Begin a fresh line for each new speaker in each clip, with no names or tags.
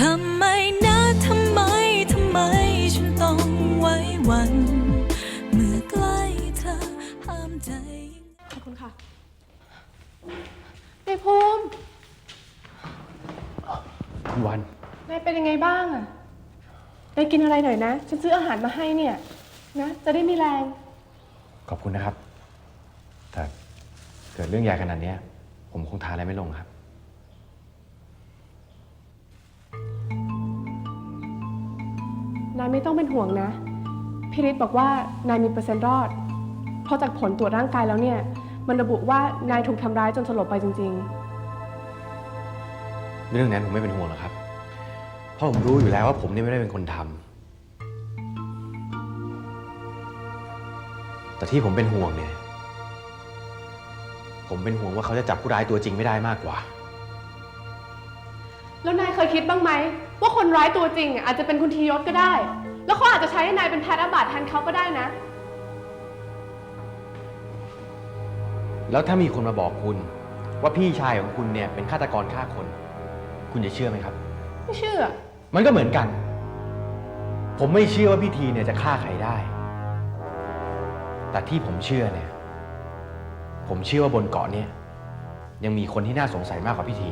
ทำไมนะทำไมทำไมฉันต้องไว้วัน เมื่อใกล้เธอห้ามใจ
ขอบคุณค่ะนายภูมิ
คุณวัน
นายเป็นยังไงบ้างอะนายกินอะไรหน่อยนะ ฉันซื้ออาหารมาให้เนี่ย นะ จะได้มีแรง
ขอบคุณนะครับ แต่เกิดเรื่องใหญ่ขนาดเนี้ย ผมคงทานอะไรไม่ลงครับ
นายไม่ต้องเป็นห่วงนะ พี่ฤทธิ์บอกว่านายมีเปอร์เซ็นต์รอด เพราะจากผลตรวจร่างกายแล้วเนี่ย มันระบุว่านายถูกทำร้ายจนสลบไปจริง
เรื่องนั้นผมไม่เป็นห่วงหรอกครับ เพราะผมรู้อยู่แล้วว่าผมเนี่ยไม่ได้เป็นคนทำแต่ที่ผมเป็นห่วงเนี่ย ผมเป็นห่วงว่าเขาจะจับผู้ร้ายตัวจริงไม่ได้มากกว่า
เคยคิดบ้างไหม ว่าคนร้ายตัวจริงอะอาจจะเป็นคุณทียศก็ได้ แล้วเขาอาจจะใช้ให้นายเป็นแพทย์อาบัติแทนเขาก็ได้นะ
แล้วถ้ามีคนมาบอกคุณ ว่าพี่ชายของคุณเนี่ยเป็นฆาตกรฆ่าคน คุณจะเชื่อไหมครับ
ไม่เชื่อ
มันก็เหมือนกัน ผมไม่เชื่อว่าพี่ทีเนี่ยจะฆ่าใครได้ แต่ที่ผมเชื่อเนี่ย ผมเชื่อว่าบนเกาะเนี่ยยังมีคนที่น่าสงสัยมากกว่าพี่ที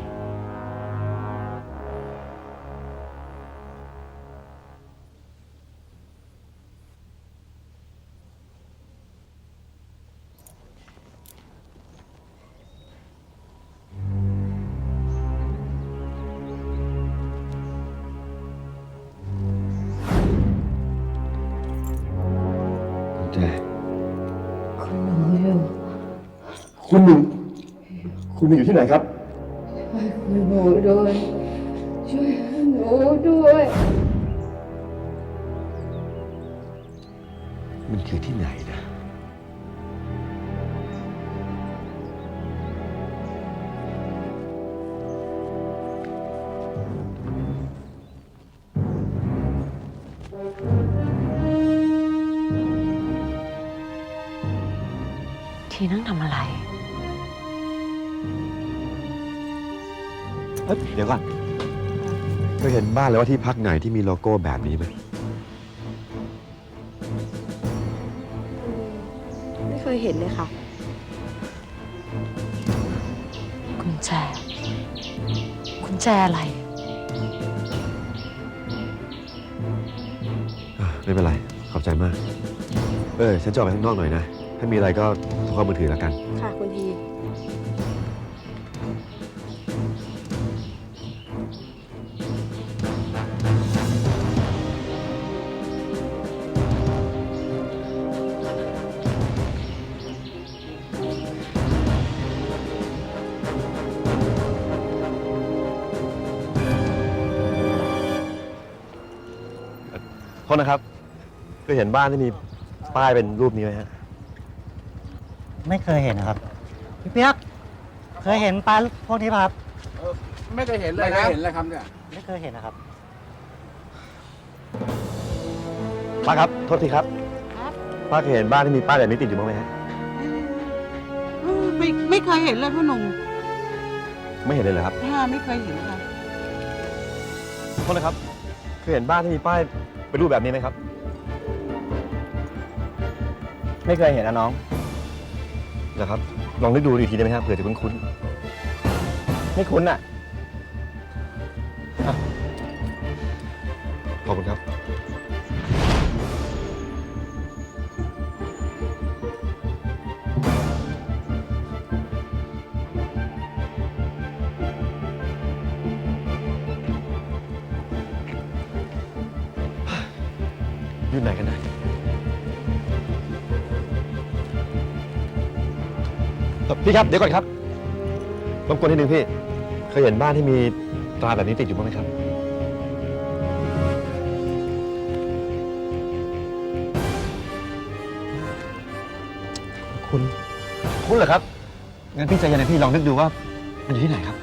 แต่
คุณหนูอยู่
คุณหนึ่งคุณหนึ่งอยู่ที่ไหนครับ
ช่วยคุณหนูด้วยช่วยหนูด้วย
มันคือที่ไหนนะ
ทีนั่งทำอะไร
เอ้ยเดี๋ยวก่อนเคยเห็นบ้านแล้วว่าที่พักไหนที่มีโลโก้แบบนี้ไหม
ไม่เคยเห็นเลยค่ะ
กุญแจ กุญแจอะไร
อะไม่เป็นไร ขอบใจมาก เออ ฉันจะออกไปข้างนอกหน่อยนะ ถ้ามีอะไรก็โทรเข้ามือถือแล้วกัน
ค่ะคุณที
โทษนะครับเคยเห็นบ้านที่มีป้ายเป็นรูปนี้ไหมฮะ
ไม่เคยเห็นนะครับพี่เปียกเคยเห็นปลาพวกนี้ป่ะครับ
ไม่เคยเห็นเลยนะเห็นเลยครับเนี่ย
ไม่เคยเห็นนะครับ
ป้าครับ โทษทีครับ
ครับ
ป้าเคยเห็นบ้านที่มีป้ายแบบนี้ติดอยู่บ้างไหมฮะ
อืมไม่ไม่เคยเห็นเลยพ่อหนุ่ม
ไม่เห็นเลยเหรอครับ
ค่ะไม่เคยเห็นค่ะ
โทษนะครับ เคยเห็นบ้านที่มีป้ายเป็นรูปแบบนี้ไหมครับ
ไม่เคยเห็นนะน้อง
นะครับ ลองนึกดูอีกทีได้ไหมครับเผื่อจะคุ้น
ไม่คุ้นอะ
ขอบคุณครับ อยู่ไหนกันนะ พี่ครับ เดี๋ยวก่อนครับรบกวนนิดนึงพี่ เคยเห็นบ้านที่มีตราแบบนี้ติดอยู่บ้างไหมครับ
คุณ คุณเหรอครับ งั้นพี่ใจเย็นนะพี่ลองนึกดูว่ามันอยู่ที่ไหนครับ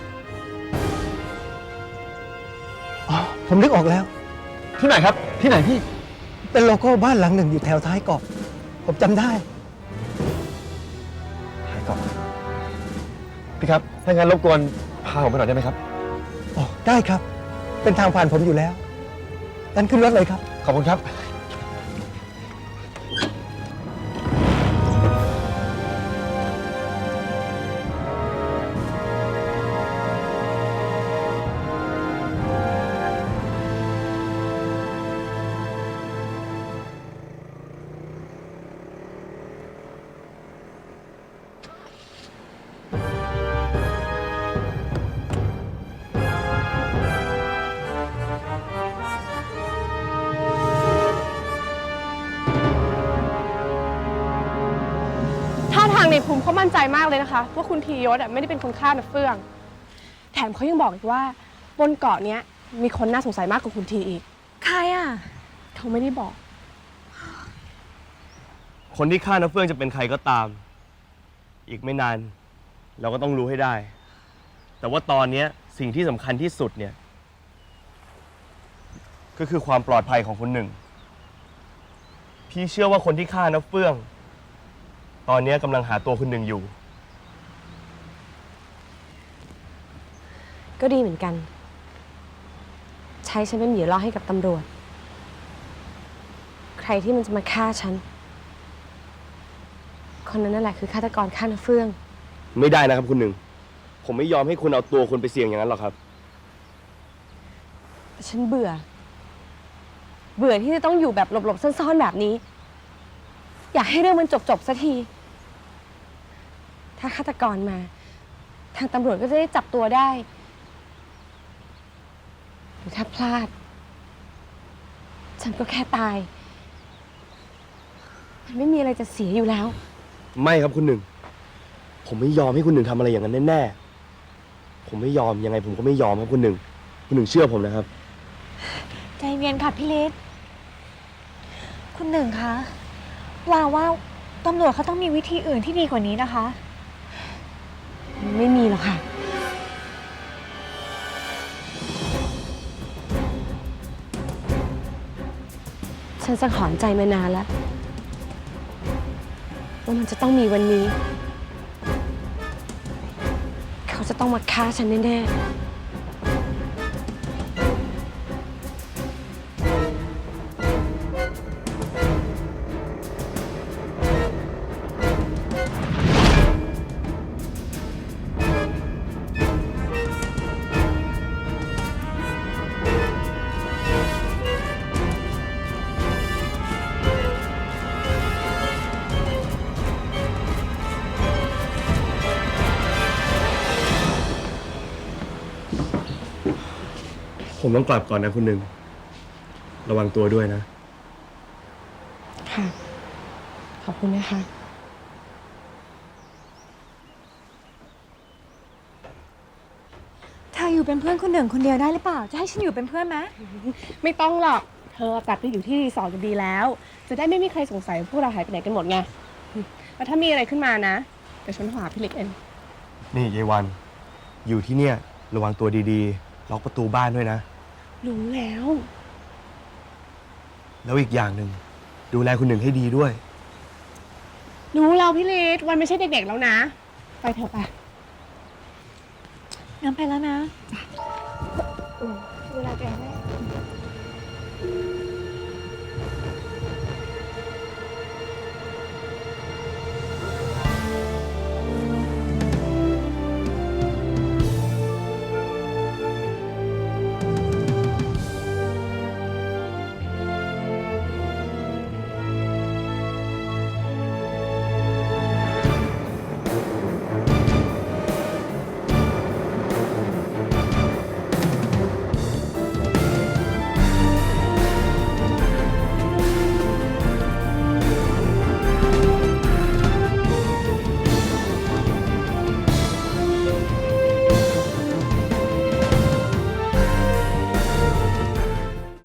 อ๋อ ผมนึกออกแล้ว
ที่ไหนครับ ที่ไหนพี่
เป็นโลโก้บ้านหลังหนึ่งอยู่แถวท้ายเกาะผมจำได้
ถ้างั้นรบกวนพาผมไปหน่อยได้ไหมครับ
อ๋อได้ครับ
ค
เป็นทางผ่านผมอยู่แล้วงั้นขึ้นรถเลยครับ
ขอบคุณครับ
นภูมิเขามั่นใจมากเลยนะคะ ว่าคุณทียศอะไม่ได้เป็นคนฆ่านะเฟื่อง แถมเขายังบอกอีกว่าบนเกาะเนี้ยมีคนน่าสงสัยมากกว่าคุณทีอีก
ใครอะ
เขาไม่ได้บอก
คนที่ฆ่าน้าเฟื่องจะเป็นใครก็ตาม อีกไม่นาน เราก็ต้องรู้ให้ได้ แต่ว่าตอนเนี้ยสิ่งที่สำคัญที่สุดเนี่ย ก็คือความปลอดภัยของคนหนึ่ง พี่เชื่อว่าคนที่ฆ่าน้าเฟื่อง ตอนเนี้ยกำลังหาตัวคนหนึ่งอยู่
ก็ดีเหมือนกัน ใช้ฉันเป็นเหยื่อล่อให้กับตำรวจ ใครที่มันจะมาฆ่าฉัน คนนั้นนั่นแหละคือฆาตกรฆ่าน้าเฟื่อง
ไม่ได้นะครับคุณหนึ่ง ผมไม่ยอมให้คุณเอาตัวคนไปเสี่ยงอย่างนั้นหรอกครับ
แต่ฉันเบื่อ เบื่อที่จะต้องอยู่แบบหลบๆซ่อนๆแบบนี้ อยากให้เรื่องมันจบๆสักที ถ้าฆาตกรมา ทางตำรวจก็จะได้จับตัวได้ หรือถ้าพลาด ฉันก็แค่ตาย มันไม่มีอะไรจะเสียอยู่แล้ว
ไม่ครับคุณหนึ่ง ผมไม่ยอมให้คุณหนึ่งทำอะไรอย่างนั้นแน่ๆผมไม่ยอมยังไงผมก็ไม่ยอมครับคุณหนึ่ง คุณหนึ่งเชื่อผมนะครับ
ใจเย็นค่ะพี่ฤทธิ์คุณหนึ่งคะ ว่าว่าตำรวจเขาต้องมีวิธีอื่นที่ดีกว่านี้นะคะ
ไม่มีหรอกค่ะ ฉันสังหรณ์ใจมานานแล้ว ว่ามันจะต้องมีวันนี้ เขาจะต้องมาฆ่าฉันแน่
ผมต้องกลับก่อนนะคุณหนึ่ง ระวังตัวด้วยนะ
ๆค่ะ ขอบคุณนะคะ
เธออยู่เป็นเพื่อนคุณหนึ่งคนเดียวได้หรือเปล่า จะให้ฉันอยู่เป็นเพื่อนไหม
ไม่ต้องหรอก เธอกลับไปอยู่ที่รีสอร์ทจะดีแล้ว จะได้ไม่มีใครสงสัยว่าพวกเราหายไปไหนกันหมดไง แล้วถ้ามีอะไรขึ้นมานะเดี๋ยวฉันโทรหาพี่เล็กเอง
นี่ยายวัน อยู่ที่เนี่ย ระวังตัวดีๆ ล็อกประตูบ้านด้วยนะ
รู้แล้ว
แล้วอีกอย่างหนึ่งดูแลคุณหนึ่งให้ดีด้วย
รู้เราพี่เลดวันไม่ใช่เด็กๆแล้วนะ ไปเถอะไป
งั้นไปแล้วนะ
เวลาแกแม่